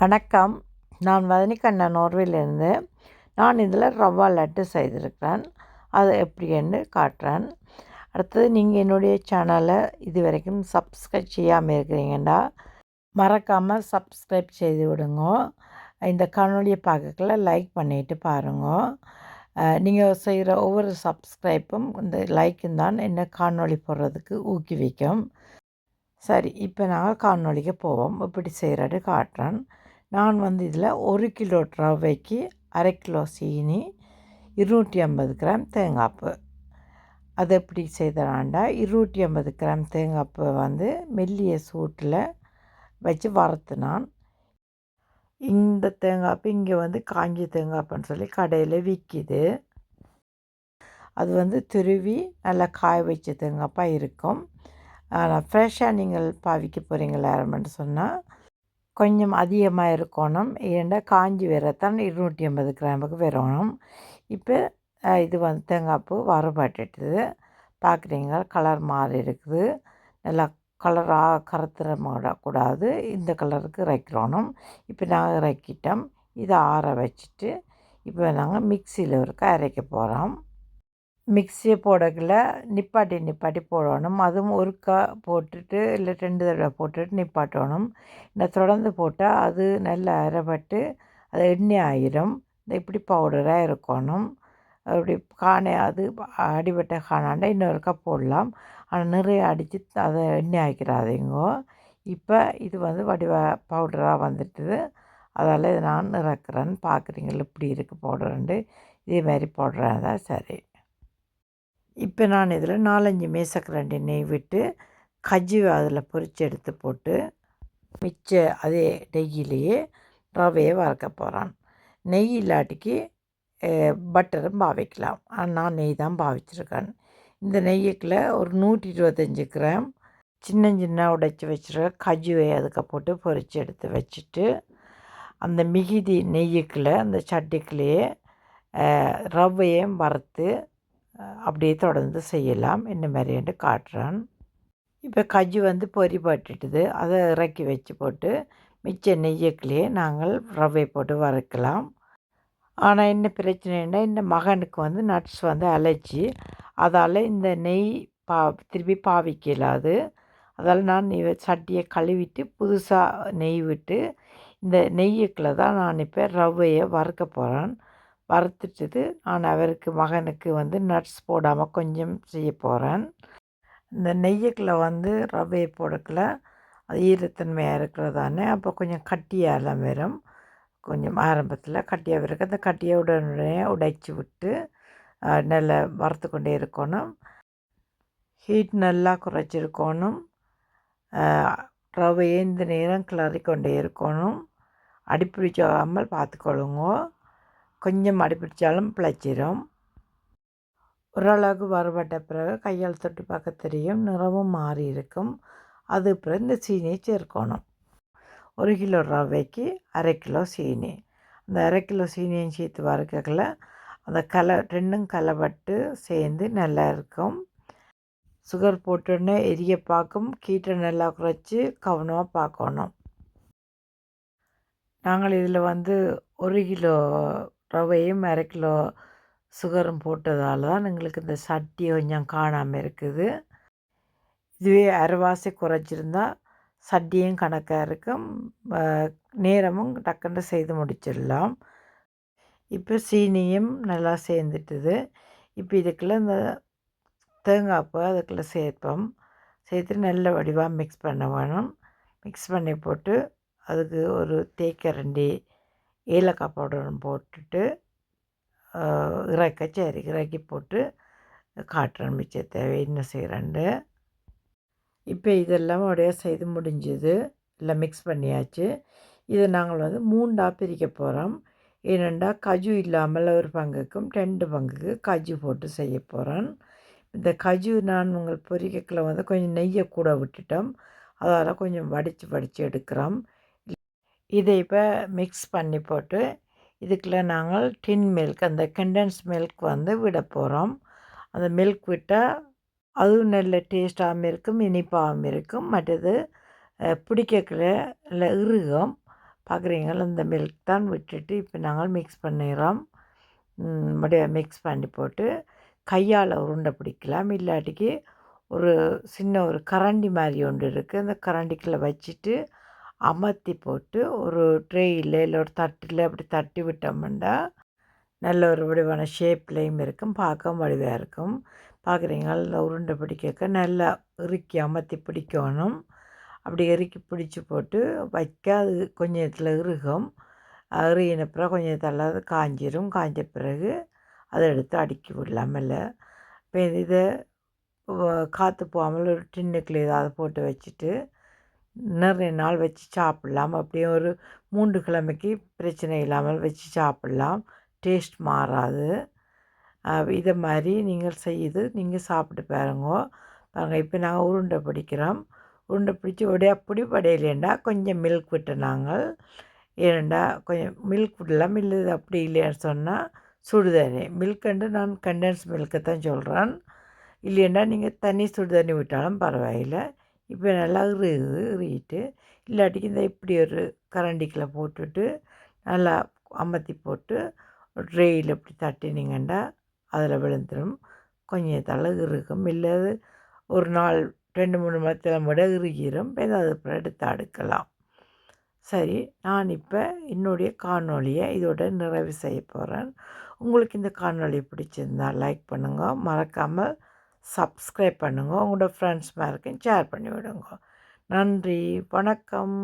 வணக்கம். நான் வதனிக்கண்ணன் நோர்வேலிருந்து நான் இதில் ரவா லட்டு செய்திருக்கிறேன். அது எப்படின்னு காட்டுறேன். அடுத்தது நீங்கள் என்னுடைய சேனலை இது வரைக்கும் சப்ஸ்கிரைப் செய்யாமல் இருக்கிறீங்கடா மறக்காமல் சப்ஸ்கிரைப் செய்து விடுங்க. இந்த காணொலியை பார்க்கல லைக் பண்ணிவிட்டு பாருங்க. நீங்கள் செய்கிற ஒவ்வொரு சப்ஸ்கிரைப்பும் இந்த லைக்கும் தான் என்ன காணொளி போடுறதுக்கு ஊக்குவிக்கும். சரி இப்போ நாங்கள் காணொலிக்கு போவோம். இப்படி செய்கிறது காட்டுறேன். நான் வந்து இதில் ஒரு கிலோ ரவைக்கு அரை கிலோ சீனி இருநூற்றி ஐம்பது கிராம் தேங்காய்ப்பு. அது எப்படி செய்தலாண்டா இருநூற்றி ஐம்பது கிராம் தேங்காய்ப்பு வந்து மெல்லிய சூட்டில் வச்சு வறுத்துனான் இந்த தேங்காய்ப்பு இங்கே வந்து காஞ்சி தேங்காய்ப்புன்னு சொல்லி கடையில் விற்கிது. அது வந்து துருவி நல்லா காய வச்ச தேங்காய்ப்பாக இருக்கும். ஆனால் ஃப்ரெஷ்ஷாக நீங்கள் பாவிக்க போகிறீங்களா சொன்னால் கொஞ்சம் அதிகமாக இருக்கணும் ஏன்னா காஞ்சி வரத்தான் இருநூற்றி ஐம்பது கிராமுக்கு வரணும் இப்போ இது வந்து தேங்காய்ப்பூ வரப்பட்டுட்டுது பார்க்குறீங்க கலர் மாறி இருக்குது நல்லா கலராக கருத்துற கூடாது இந்த கலருக்கு இறக்கிறோணும் இப்போ நாங்கள் இறக்கிட்டோம். இதை ஆற வச்சுட்டு இப்போ நாங்கள் மிக்சியில் இருக்க அரைக்க போகிறோம் மிக்சியை போடக்குள்ள நிப்பாட்டி நிப்பாட்டி போடணும். அதுவும் ஒருக்கா போட்டுட்டு இல்லை ரெண்டு தடவை போட்டுட்டு நிப்பாட்டணும். இந்த தொடர்ந்து போட்டால் அது நல்லா அரைப்பட்டு அது எண்ணெய் ஆயிரும். இந்த இப்படி பவுடராக இருக்கணும். அப்படி காணை அது அடிபட்ட காணாண்டா இன்னொருக்கா போடலாம். ஆனால் நிறைய அடித்து அதை எண்ணெய் ஆக்கிறாதீங்கோ இப்போ இது வந்து வடிவ பவுடராக வந்துட்டுது. அதால் நான் இறக்குறேன்னு பார்க்குறீங்களா இப்படி இருக்குது பவுடருண்டு இதே மாதிரி போடுறேன் தான் சரி. இப்போ நான் இதில் நாலஞ்சு மேசக்கரண்டி நெய் விட்டு கஜ்ஜி அதில் பொறிச்சு எடுத்து போட்டு மிச்ச அதே நெய்யிலேயே ரவையை வறுக்க போகிறான். நெய் இல்லாட்டிக்கு பட்டரும் பாவிக்கலாம். நான் நெய் தான் பாவிச்சிருக்கேன். இந்த நெய்யக்கில் ஒரு நூற்றி இருபத்தஞ்சி கிராம் சின்ன சின்ன உடைச்சி வச்சுருக்க கஜுவை அதுக்கு போட்டு பொறிச்சு எடுத்து வச்சுட்டு அந்த மிகுதி நெய்யக்கில் அந்த சட்டிக்குள்ளேயே ரவையும் வறுத்து அப்படியே தொடர்ந்து செய்யலாம். என்ன மாதிரின்ட்டு காட்டுறான். இப்போ கஜு வந்து பொறி போட்டுட்டுது. அதை இறக்கி வச்சு போட்டு மிச்ச நெய்யக்குள்ளேயே நாங்கள் ரவை போட்டு வறுக்கலாம். ஆனால் என்ன பிரச்சனைன்னா இந்த மகனுக்கு வந்து நட்ஸ் வந்து அலர்ஜி. அதால் இந்த நெய் பா திருப்பி பாவிக்க இல்லாது அதால் நான் சட்டியை கழுவிட்டு புதுசாக நெய் விட்டு இந்த நெய்யக்கில் தான் நான் இப்போ ரவையை வறுக்க போகிறேன் வறுத்துட்டு நான் அவருக்கு மகனுக்கு வந்து நட்ஸ் போடாமல் கொஞ்சம் செய்ய போகிறேன் இந்த நெய்யக்கில் வந்து ரவையை போடக்கில் அது ஈரத்தன்மையாக இருக்கிறதானே அப்போ கொஞ்சம் கட்டியாகலாம் வரும். கொஞ்சம் ஆரம்பத்தில் கட்டியாக இருக்கு. அந்த கட்டியை உடனே உடைச்சி விட்டு நல்லா வறுத்து கொண்டே இருக்கணும். ஹீட் நல்லா குறைச்சிருக்கணும். ரவையை இந்த நேரம் கிளறி கொண்டே இருக்கணும். அடிப்பிடிச்சாமல் பார்த்துக்கொள்ளுங்க. கொஞ்சம் அடிப்பிடிச்சாலும் பிழைச்சிரும். ஓரளவுக்கு வறுபட்ட பிறகு கையால் தொட்டு பார்க்க தெரியும். நிறமும் மாறி இருக்கும். அது பிறகு இந்த சீனியை சேர்க்கணும். ஒரு கிலோ ரவைக்கு அரை கிலோ சீனி. அந்த அரை கிலோ சீனியும் சேர்த்து வறுக்கல அந்த கலை ரெண்டும் கலப்பட்டு சேர்ந்து நல்லா இருக்கும். சுகர் போட்டோன்னே எரிய பார்க்கும். கீட்டை நல்லா குறைச்சி கவனமாக பார்க்கணும். நாங்கள் இதில் வந்து ஒரு கிலோ ரவையும் அரை கிலோ சுகரும் போட்டதால் தான் எங்களுக்கு இந்த சட்டி கொஞ்சம் காணாமல் இருக்குது. இதுவே அரைவாசி குறைச்சிருந்தா சட்டியும் கணக்காக இருக்கும். நேரமும் டக்குன்னு செய்து முடிச்சிடலாம். இப்போ சீனியும் நல்லா சேர்ந்துட்டுது. இப்போ இதுக்குள்ளே இந்த தேங்காய்ப்பு அதுக்குள்ளே சேர்ப்போம். சேர்த்து நல்ல வடிவாக மிக்ஸ் பண்ண வேணும். மிக்ஸ் பண்ணி போட்டு அதுக்கு ஒரு தேக்கரண்டி ஏலக்காய் பவுடரும் போட்டுட்டு இறக்க சரி இறக்கி போட்டு காட்டுறேன் மிச்ச தேவை என்ன செய்கிறேன்ட்டு இப்போ இதெல்லாம் உடைய செய்து முடிஞ்சது. எல்லாம் மிக்ஸ் பண்ணியாச்சு. இதை நாங்கள் வந்து மூண்டாக பிரிக்க போகிறோம் ஏனெண்டா கஜு இல்லாமல் ஒரு பங்குக்கும் ரெண்டு பங்குக்கு கஜு போட்டு செய்ய போகிறேன் இந்த கஜு நான் உங்கள் பொரிக்கக்கில் வந்து கொஞ்சம் நெய்யை கூட விட்டுட்டோம். அதால் கொஞ்சம் வடித்து வடித்து எடுக்கிறோம். இதை இப்போ மிக்ஸ் பண்ணி போட்டு இதுக்குள்ளே நாங்கள் டின் மில்க் அந்த கண்டென்ஸ் மில்க் வந்து விட போகிறோம் அந்த மில்க் விட்டால் அதுவும் நல்ல டேஸ்ட்டாகவும் இருக்கும் இனிப்பாகவும் இருக்கும். மற்றது பிடிக்கக்குள்ள இல்லை இறுகும். பார்க்குறீங்களா இந்த மில்க் தான் விட்டுட்டு இப்போ நாங்கள் மிக்ஸ் பண்ணிடுறோம் மறுபடியும் மிக்ஸ் பண்ணி போட்டு கையால் உருண்டை பிடிக்கலாம். இல்லாட்டிக்கு ஒரு சின்ன ஒரு கரண்டி மாதிரி ஒன்று இருக்குது அந்த கரண்டிக்குள்ளே வச்சுட்டு அமர்த்தி போட்டு ஒரு ட்ரேயில் இல்லை ஒரு தட்டில் அப்படி தட்டி விட்டோம்னா நல்ல ஒரு வடிவான ஷேப்லேயும் இருக்கும் பார்க்கவும் வடிவாக இருக்கும். பார்க்குறீங்களா? இந்த உருண்டை பிடிக்க நல்லா இறுக்கி அமர்த்தி பிடிக்கணும். அப்படி இறுக்கி பிடிச்சி போட்டு வைக்க அது கொஞ்சம் இடத்துல இறுகும். இறுகின பிறகு கொஞ்சம் தள்ளாது காஞ்சிரும். காஞ்ச பிறகு அதை எடுத்து அடுக்கி விடலாம் இப்போ இதை காற்று போகாமல் ஒரு டின்னுக்குள்ளே ஏதாவது போட்டு வச்சுட்டு நிறைய நாள் வச்சு சாப்பிட்லாம். அப்படியே ஒரு மூன்று கிழமைக்கு பிரச்சனை இல்லாமல் வச்சு சாப்பிட்லாம். டேஸ்ட் மாறாது. இதை மாதிரி நீங்கள் செய்து நீங்கள் சாப்பிட்டு பாருங்க. பாருங்கள் இப்போ நாங்கள் உருண்டை பிடிக்கிறோம். உருண்டை பிடிச்சி உடைய பிடி படையிலேண்டா கொஞ்சம் மில்க் விட்டு நாங்கள் ஏனண்டா கொஞ்சம் மில்க் விடலாம் இல்லை அப்படி இல்லைன்னு சொன்னால் சுடுதண்ணி. மில்க்குண்டு நான் கண்டென்ஸ் மில்க்கை தான் சொல்கிறேன் இல்லைன்னா நீங்கள் தண்ணி சுடு தண்ணி விட்டாலும் பரவாயில்லை. இப்போ நல்லா இறுகுது இறுகிட்டு இல்லாட்டிக்கு இந்த இப்படி ஒரு கரண்டிக்கில் போட்டுட்டு நல்லா அமர்த்தி போட்டு ட்ரெயில் இப்படி தட்டினீங்கன்னா அதில் விழுந்துடும் கொஞ்சம் தலை இருக்கும் இல்லை ஒரு நாள் ரெண்டு மூணு மரத்தில் விட இறுகிரும். ஏதாவது எடுத்து அடுக்கலாம். சரி நான் இப்போ என்னுடைய காணொலியை இதோட நிறைவு செய்ய போகிறேன் உங்களுக்கு இந்த காணொலி பிடிச்சிருந்தால் லைக் பண்ணுங்கள் மறக்காமல் சப்ஸ்கிரைப் பண்ணுங்கள் உங்களோட ஃப்ரெண்ட்ஸ் மேருக்கும் ஷேர் பண்ணி விடுங்க. நன்றி. வணக்கம்.